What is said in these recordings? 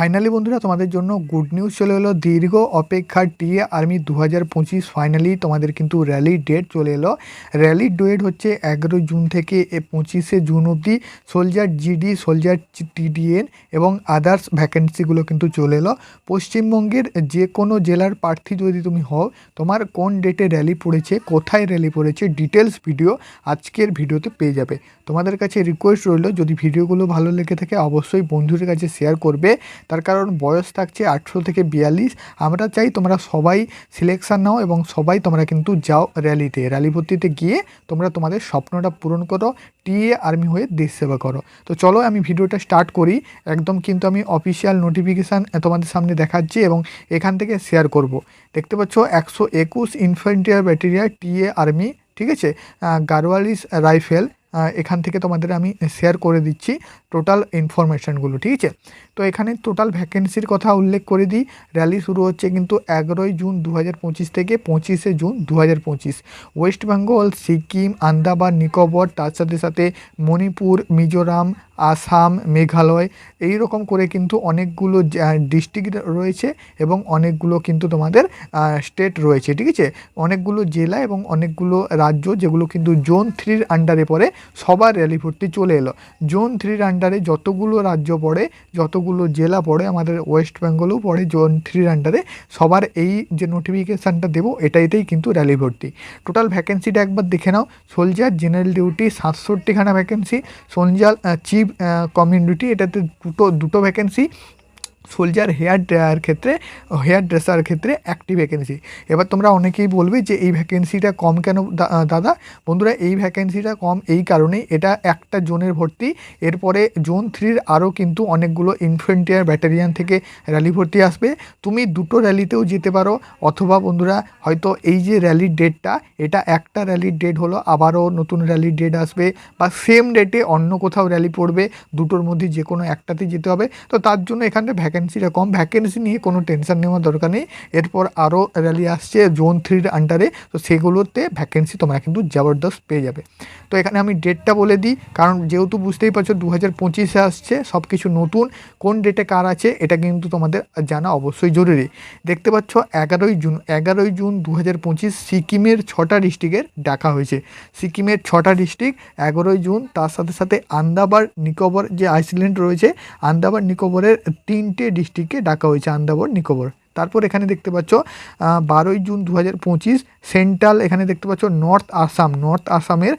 Finally বন্ধুরা, তোমাদের জন্য গুড নিউজ চলে এলো। দীর্ঘ অপেক্ষার টিএ আর্মি দু হাজার পঁচিশ ফাইনালি তোমাদের কিন্তু র্যালি ডেট চলে এলো। র্যালির ডেট হচ্ছে এগারো জুন থেকে পঁচিশে জুন অবধি সোলজার জিডি সোলজার টিডিএন এবং আদার্স ভ্যাকেন্সিগুলো কিন্তু চলে এলো। পশ্চিমবঙ্গের যে কোনো জেলার প্রার্থী যদি তুমি হও, তোমার কোন ডেটে র্যালি পড়েছে, কোথায় র্যালি পড়েছে ডিটেলস ভিডিও আজকের ভিডিওতে পেয়ে যাবে। তোমাদের কাছে রিকোয়েস্ট রইল, যদি ভিডিওগুলো ভালো লেগে থাকে অবশ্যই বন্ধুদের কাছে শেয়ার করবে। তার কারণ বয়স থাকছে আঠেরো থেকে বিয়াল্লিশ। আমরা চাই তোমরা সবাই সিলেকশান নাও এবং সবাই তোমরা কিন্তু যাও র্যালিতে র্যালি ভর্তিতে গিয়ে তোমরা তোমাদের স্বপ্নটা পূরণ করো টিএ আর্মি হয়ে দেশ সেবা করো। তো চলো আমি ভিডিওটা স্টার্ট করি। একদম কিন্তু আমি অফিসিয়াল নোটিফিকেশান তোমাদের সামনে দেখাচ্ছি এবং এখান থেকে শেয়ার করব। দেখতে পাচ্ছ একশো একুশ ইনফেন্ট্রিয়ার ব্যাটেরিয়া টিএ আর্মি ঠিক আছে? গারোয়ালিস রাইফেল এখান থেকে তোমাদের আমি শেয়ার করে দিচ্ছি। টোটাল ইনফরমেশানগুলো ঠিক আছে? তো এখানে টোটাল ভ্যাকেন্সির কথা উল্লেখ করে দিই। র্যালি শুরু হচ্ছে কিন্তু এগারোই জুন দু হাজার পঁচিশ থেকে পঁচিশে জুন দু হাজার পঁচিশ। ওয়েস্ট বেঙ্গল, সিকিম, আন্দামান, নিকোবর, তার সাথে সাথে মণিপুর, মিজোরাম, আসাম, মেঘালয় এই রকম করে কিন্তু অনেকগুলো ডিস্ট্রিক্ট রয়েছে এবং অনেকগুলো কিন্তু তোমাদের স্টেট রয়েছে, ঠিক আছে? অনেকগুলো জেলা এবং অনেকগুলো রাজ্য যেগুলো কিন্তু জোন থ্রির আন্ডারে পড়ে, সবার র্যালি ভর্তি চলে এলো। জোন থ্রির আন্ডারে যতগুলো রাজ্য পড়ে, যতগুলো জেলা পড়ে, আমাদের ওয়েস্ট বেঙ্গলও পড়ে জোন থ্রির আন্ডারে সবার এই যে নোটিফিকেশানটা দেবো, এটাইতেই কিন্তু র্যালি ভর্তি। টোটাল ভ্যাকেন্সিটা একবার দেখে নাও। সোলজার জেনারেল ডিউটি সাতষট্টিখানা ভ্যাকেন্সি সোলজার চিফ কমিউনিটি এটাতে দুটো দুটো ভ্যাকেন্সি সোলজার হেয়ার ড্রায়ার ক্ষেত্রে হেয়ার ড্রেসার ক্ষেত্রে একটি ভ্যাকেন্সি এবার তোমরা অনেকেই বলবে যে এই ভ্যাকেন্সিটা কম কেন দাদা? বন্ধুরা, এই ভ্যাকেন্সিটা কম এই কারণেই এটা একটা জোনের ভর্তি। এরপরে জোন থ্রির আরও কিন্তু অনেকগুলো ইনফেন্টিয়ার ব্যাটালিয়ান থেকে র্যালি ভর্তি আসবে। তুমি দুটো র্যালিতেও যেতে পারো। অথবা বন্ধুরা, হয়তো এই যে র্যালির ডেটটা এটা একটা র্যালির ডেট হলো, আবারও নতুন র্যালির ডেট আসবে বা সেম ডেটে অন্য কোথাও র্যালি পড়বে। দুটোর মধ্যে যে কোনো একটাতে যেতে হবে। তো তার জন্য এখানে ভ্যাকেন্সিটা কম ভ্যাকেন্সি নিয়ে কোনো টেনশন নেওয়ার দরকার নেই। এরপর আরও র্যালি আসছে জোন থ্রির আন্ডারে তো সেগুলোতে ভ্যাকেন্সি তোমরা কিন্তু জবরদস্ত পেয়ে যাবে। তো এখানে আমি ডেটটা বলে দিই, কারণ যেহেতু বুঝতেই পারছ দু হাজার পঁচিশে আসছে সব কিছু নতুন। কোন ডেটে কার আছে, এটা কিন্তু তোমাদের জানা অবশ্যই জরুরি। দেখতে পাচ্ছ এগারোই জুন এগারোই জুন দু হাজার পঁচিশ সিকিমের ছটা ডিস্ট্রিক্টের ডাকা হয়েছে। সিকিমের ছটা ডিস্ট্রিক্ট এগারোই জুন, তার সাথে সাথে আন্দাবার নিকোবর যে আইসল্যান্ড রয়েছে আন্দাবার নিকোবরের তিনটে ডিস্ট্রিক্টকে ডাকা হয়েছে আন্দাবর নিকোবর। তারপর এখানে দেখতে পাচ্ছ বারোই জুন দু হাজার পঁচিশ, সেন্ট্রাল, এখানে দেখতে পাচ্ছ নর্থ আসাম। নর্থ আসামের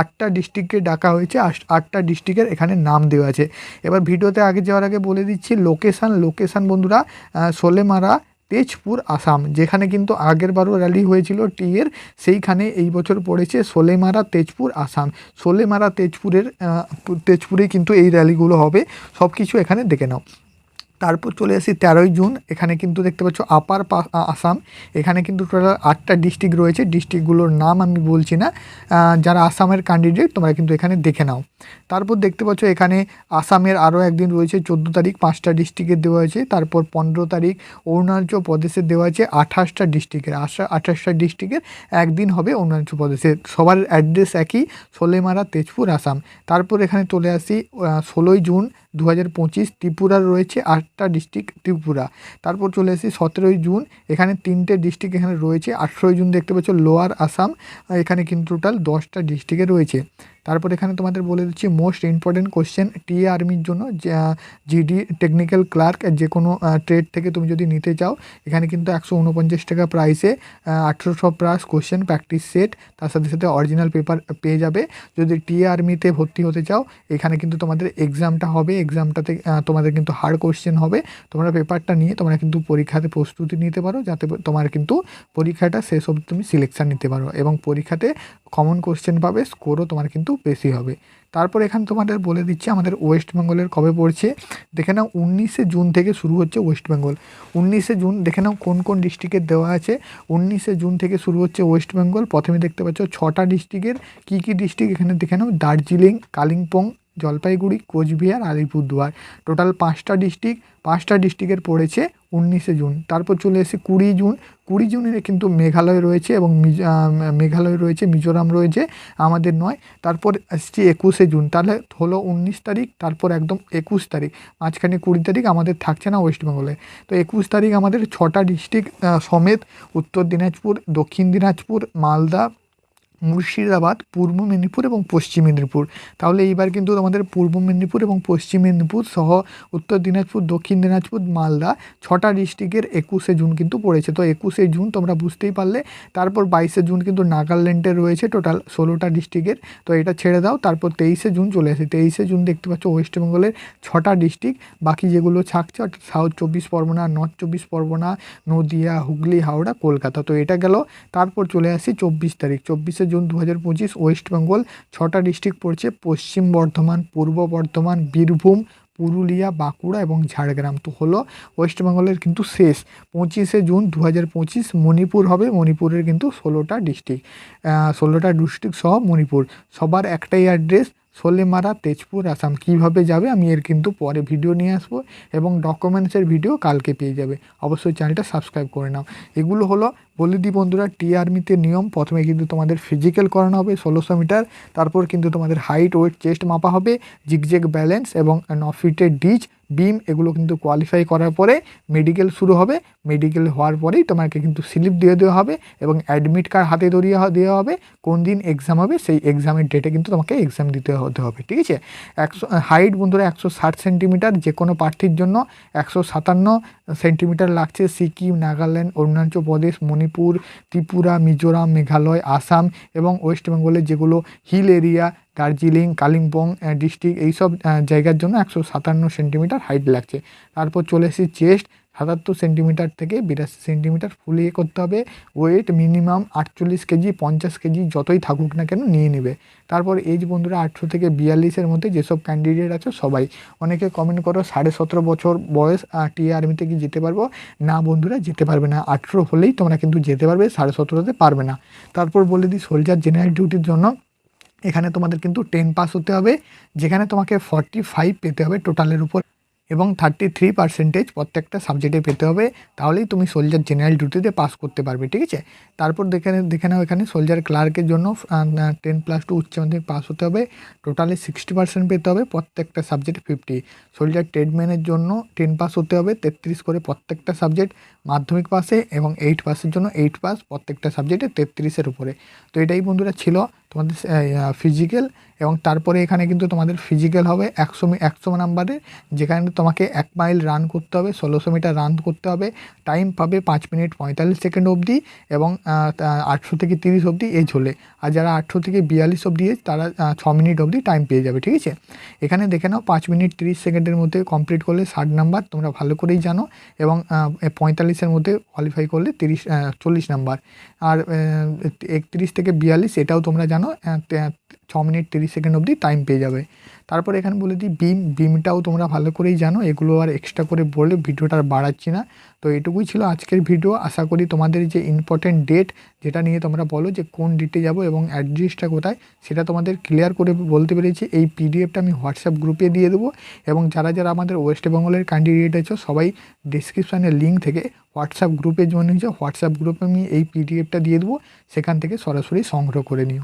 আটটা ডিস্ট্রিক্টকে ডাকা হয়েছে আটটা ডিস্ট্রিক্টের এখানে নাম দেওয়া আছে। এবার ভিডিওতে আগে যাওয়ার আগে বলে দিচ্ছি, লোকেশান লোকেশান বন্ধুরা সোলেমারা, তেজপুর, আসাম, যেখানে কিন্তু আগের বারও র্যালি হয়েছিল টি এর সেইখানে এই বছর পড়েছে সোলেমারা, তেজপুর, আসাম। সোলেমারা, তেজপুরের তেজপুরে কিন্তু এই র্যালিগুলো হবে। সব কিছু এখানে দেখে নাও। তারপর চলে আসি তেরোই জুন, এখানে কিন্তু দেখতে পাচ্ছ আপার আসাম। এখানে কিন্তু টোটাল আটটা ডিস্ট্রিক্ট রয়েছে, ডিস্ট্রিক্টগুলোর নাম আমি বলছি না। যারা আসামের ক্যান্ডিডেট তোমরা কিন্তু এখানে দেখে নাও। তারপর দেখতে পাচ্ছ এখানে আসামের আরও একদিন রয়েছে, চোদ্দ তারিখ পাঁচটা ডিস্ট্রিক্টের দেওয়া আছে তারপর পনেরো তারিখ অরুণাচল প্রদেশের দেওয়া আছে আঠাশটা ডিস্ট্রিক্টের। আশা, আঠাশটা ডিস্ট্রিক্টের একদিন হবে অরুণাচল প্রদেশে। সবার অ্যাড্রেস একই, সোলেমারা, তেজপুর, আসাম। তারপর এখানে চলে আসি ষোলোই জুন দু হাজার ত্রিপুরার রয়েছে আটটা ডিস্ট্রিক্ট ত্রিপুরা। তারপর চলে এসেছি সতেরোই জুন, এখানে তিনটে ডিস্ট্রিক্ট এখানে রয়েছে। আঠেরোই জুন দেখতে পাচ্ছ, লোয়ার আসাম এখানে কিন্তু টোটাল দশটা ডিস্ট্রিক্টে রয়েছে। তারপর এখানে তোমাদের বলে দিচ্ছি মোস্ট ইম্পর্টেন্ট কোশ্চেন টিএ আর্মির জন্য জিডি টেকনিক্যাল ক্লার্ক যে কোনো ট্রেড থেকে তুমি যদি নিতে চাও, এখানে কিন্তু একশো উনপঞ্চাশ টাকা প্রাইসে আঠেরোশো প্লাস কোশ্চেন প্র্যাকটিস সেট তার সাথে সাথে অরিজিনাল পেপার পেয়ে যাবে। যদি টিএ আর্মিতে ভর্তি হতে চাও, এখানে কিন্তু তোমাদের এক্সামটা হবে এক্সামটাতে তোমাদের কিন্তু হার্ড কোশ্চেন হবে। তোমরা পেপারটা নিয়ে তোমরা কিন্তু পরীক্ষাতে প্রস্তুতি নিতে পারো, যাতে তোমার কিন্তু পরীক্ষাটা শেষ অবধি তুমি সিলেকশান নিতে পারো। এবং পরীক্ষাতে কমন কোশ্চেন পাবে স্কোরও তোমার কিন্তু বেশি হবে। তারপর এখানে তোমাদের বলে দিচ্ছে, আমাদের ওয়েস্ট বেঙ্গলের কবে পড়ছে? দেখে নাও, উনিশে জুন থেকে শুরু হচ্ছে ওয়েস্ট বেঙ্গল উনিশে জুন, দেখে নাও কোন কোন ডিস্ট্রিক্টের দেওয়া আছে। উনিশে জুন থেকে শুরু হচ্ছে ওয়েস্ট বেঙ্গল প্রথমে দেখতে পাচ্ছ ছটা ডিস্ট্রিক্টের কী কী ডিস্ট্রিক্ট এখানে দেখে নাও, দার্জিলিং, কালিম্পং জলপাইগুড়ি, কোচবিহার, আলিপুরদুয়ার। টোটাল পাঁচটা ডিস্ট্রিক্ট পাঁচটা ডিস্ট্রিক্টের পড়েছে উনিশে জুন। তারপর চলে এসে কুড়ি জুন। কুড়ি জুনের কিন্তু মেঘালয় রয়েছে এবং মেঘালয় রয়েছে, মিজোরাম রয়েছে, আমাদের নয়। তারপর আসছে একুশে জুন। তাহলে হলো উনিশ তারিখ, তারপর একদম একুশ তারিখ। মাঝখানে কুড়ি তারিখ আমাদের থাকছে না ওয়েস্ট বেঙ্গলে তো একুশ তারিখ আমাদের ছটা ডিস্ট্রিক্ট সমেত উত্তর দিনাজপুর, দক্ষিণ দিনাজপুর, মালদা মুর্শিদাবাদ, পূর্ব মেদিনীপুর এবং পশ্চিম মেদিনীপুর। তাহলে এইবার কিন্তু আমাদের পূর্ব মেদিনীপুর এবং পশ্চিম মেদিনীপুর সহ উত্তর দিনাজপুর, দক্ষিণ দিনাজপুর, মালদা ছটা ডিস্ট্রিক্টের একুশে জুন কিন্তু পড়েছে। তো একুশে জুন তোমরা বুঝতেই পারলে, তারপর বাইশে জুন কিন্তু নাগাল্যান্ডে রয়েছে টোটাল ষোলোটা ডিস্ট্রিক্টের। তো এটা ছেড়ে দাও, তারপর তেইশে জুন চলে আসে। তেইশে জুন দেখতে পাচ্ছ ওয়েস্ট বেঙ্গলের ছটা ডিস্ট্রিক্ট। বাকি যেগুলো থাকছে অর্থাৎ সাউথ চব্বিশ পরগনা, নর্থ চব্বিশ পরগনা, নদিয়া, হুগলি, হাওড়া, কলকাতা। তো এটা গেল, তারপর চলে আসি চব্বিশ তারিখ। চব্বিশে জুন দু হাজার পঁচিশ ওয়েস্টবেঙ্গল ছটা ডিস্ট্রিক্ট পড়ছে পশ্চিম বর্ধমান, পূর্ব বর্ধমান, বীরভূম, পুরুলিয়া, বাঁকুড়া এবং ঝাড়গ্রাম। তো হলো ওয়েস্টবেঙ্গলের কিন্তু শেষ। পঁচিশে জুন দু পঁচিশ মণিপুর হবে। মণিপুরের কিন্তু ষোলোটা ডিস্ট্রিক্ট ষোলোটা ডিস্ট্রিক্ট সহ মণিপুর। সবার একটাই অ্যাড্রেস সোলেমারা, তেজপুর, আসাম। কীভাবে যাবে আমি এর কিন্তু পরে ভিডিও নিয়ে আসব এবং ডকুমেন্টসের ভিডিও কালকে পেয়ে যাবে। অবশ্যই চ্যানেলটা সাবস্ক্রাইব করে নাও। এগুলো হলো, বলে দিই বন্ধুরা টি আর্মিতে নিয়ম। প্রথমে কিন্তু তোমাদের ফিজিক্যাল করানো হবে ষোলোশো মিটার। তারপর কিন্তু তোমাদের হাইট ওয়েট চেস্ট মাপা হবে জিগজেগ ব্যালেন্স এবং ন ফিটের ডিচ বিম এগুলো কিন্তু কোয়ালিফাই করার পরে মেডিকেল শুরু হবে। মেডিকেল হওয়ার পরেই তোমাকে কিন্তু স্লিপ দিয়ে দেওয়া হবে এবং অ্যাডমিট কার্ড হাতে ধরিয়ে দেওয়া হবে। কোন দিন এক্সাম হবে, সেই এক্সামের ডেটে কিন্তু তোমাকে এক্সাম দিতে হতে হবে, ঠিক আছে? একশো হাইট বন্ধুরা একশো ষাট সেন্টিমিটার যে কোনো প্রার্থীর জন্য একশো সাতান্ন সেন্টিমিটার লাগছে। সিকিম, নাগাল্যান্ড, অরুণাচল প্রদেশ, মণিপুর, ত্রিপুরা, মিজোরাম, মেঘালয়, আসাম এবং ওয়েস্ট বেঙ্গলের যেগুলো hill area Darjeeling, Kalimpong district এইসব জায়গার জন্য একশো সাতান্ন সেন্টিমিটার হাইট লাগছে। তারপর চলে এসেছি চেস্ট, সাতাত্তর সেন্টিমিটার থেকে বিরাশি সেন্টিমিটার ফুলিয়ে করতে হবে। ওয়েট মিনিমাম আটচল্লিশ কেজি, পঞ্চাশ কেজি, যতই থাকুক না কেন নিয়ে নেবে। তারপর এজ বন্ধুরা আঠেরো থেকে বিয়াল্লিশের মধ্যে যেসব ক্যান্ডিডেট আছে সবাই, অনেকে কমেন্ট করো, সাড়ে সতেরো বছর বয়স টি আর্মিতে কি যেতে পারব? না বন্ধুরা, যেতে পারবে না। আঠেরো হলেই তোমরা কিন্তু যেতে পারবে, সাড়ে সতেরোতে পারবে না। তারপর বলে দিই সোলজার জেনারেল ডিউটির জন্য এখানে তোমাদের কিন্তু টেন পাস হতে হবে, যেখানে তোমাকে ফর্টি ফাইভ পেতে হবে টোটালের উপর এবং থার্টি থ্রি পার্সেন্টেজ প্রত্যেকটা সাবজেক্টে পেতে হবে, তাহলেই তুমি সোলজার জেনারেল ডিউটিতে পাস করতে পারবে, ঠিক আছে? তারপর দেখে দেখে নাও এখানে সোলজার ক্লার্কের জন্য টেন প্লাস টু উচ্চ মাধ্যমিক পাস হতে হবে টোটালি সিক্সটি পার্সেন্ট পেতে হবে, প্রত্যেকটা সাবজেক্টে ফিফটি সোলজার ট্রেডম্যানের জন্য টেন পাস হতে হবে, তেত্রিশ করে প্রত্যেকটা সাবজেক্ট মাধ্যমিক পাসে এবং এইট পাসের জন্য এইট পাস প্রত্যেকটা সাবজেক্টে তেত্রিশের উপরে। তো এটাই বন্ধুরা ছিল তোমাদের ফিজিক্যাল এবং তারপরে এখানে কিন্তু তোমাদের ফিজিক্যাল হবে একশো একশো নাম্বারের যেখানে তোমাকে এক মাইল রান করতে হবে, ষোলোশো মিটার রান করতে হবে। টাইম পাবে পাঁচ মিনিট পঁয়তাল্লিশ সেকেন্ড অবধি এবং আটশো থেকে তিরিশ অবধি এজ হলে আর যারা আটশো থেকে বিয়াল্লিশ অবধি এজ তারা ছ মিনিট অবধি টাইম পেয়ে যাবে, ঠিক আছে? এখানে দেখে নাও পাঁচ মিনিট তিরিশ সেকেন্ডের মধ্যে কমপ্লিট করলে ষাট নাম্বার তোমরা ভালো করেই জানো এবং পঁয়তাল্লিশের মধ্যে কোয়ালিফাই করলে তিরিশ চল্লিশ নাম্বার আর একত্রিশ থেকে বিয়াল্লিশ, এটাও তোমরা তে- ছ মিনিট তিরিশ সেকেন্ড অবধি টাইম পেয়ে যাবে। তারপর এখানে বলে দিই বিম বিমটাও তোমরা ভালো করেই জানো, এগুলো আর এক্সট্রা করে বলে ভিডিওটা আর বাড়াচ্ছি না। তো এটুকুই ছিল আজকের ভিডিও। আশা করি তোমাদের যে ইম্পর্টেন্ট ডেট যেটা নিয়ে তোমরা বলো যে কোন ডেটে যাব এবং অ্যাড্রেসটা কোথায়, সেটা তোমাদের ক্লিয়ার করে বলতে পেরেছি। এই পিডিএফটা আমি হোয়াটসঅ্যাপ গ্রুপে দিয়ে দেবো এবং যারা যারা আমাদের ওয়েস্ট বেঙ্গলের ক্যান্ডিডেট আছে, সবাই ডিসক্রিপশানের লিঙ্ক থেকে হোয়াটসঅ্যাপ গ্রুপে জয়েন হয়েছে হোয়াটসঅ্যাপ গ্রুপে আমি এই পিডিএফটা দিয়ে দেবো। সেখান থেকে সরাসরি সংগ্রহ করে নিও।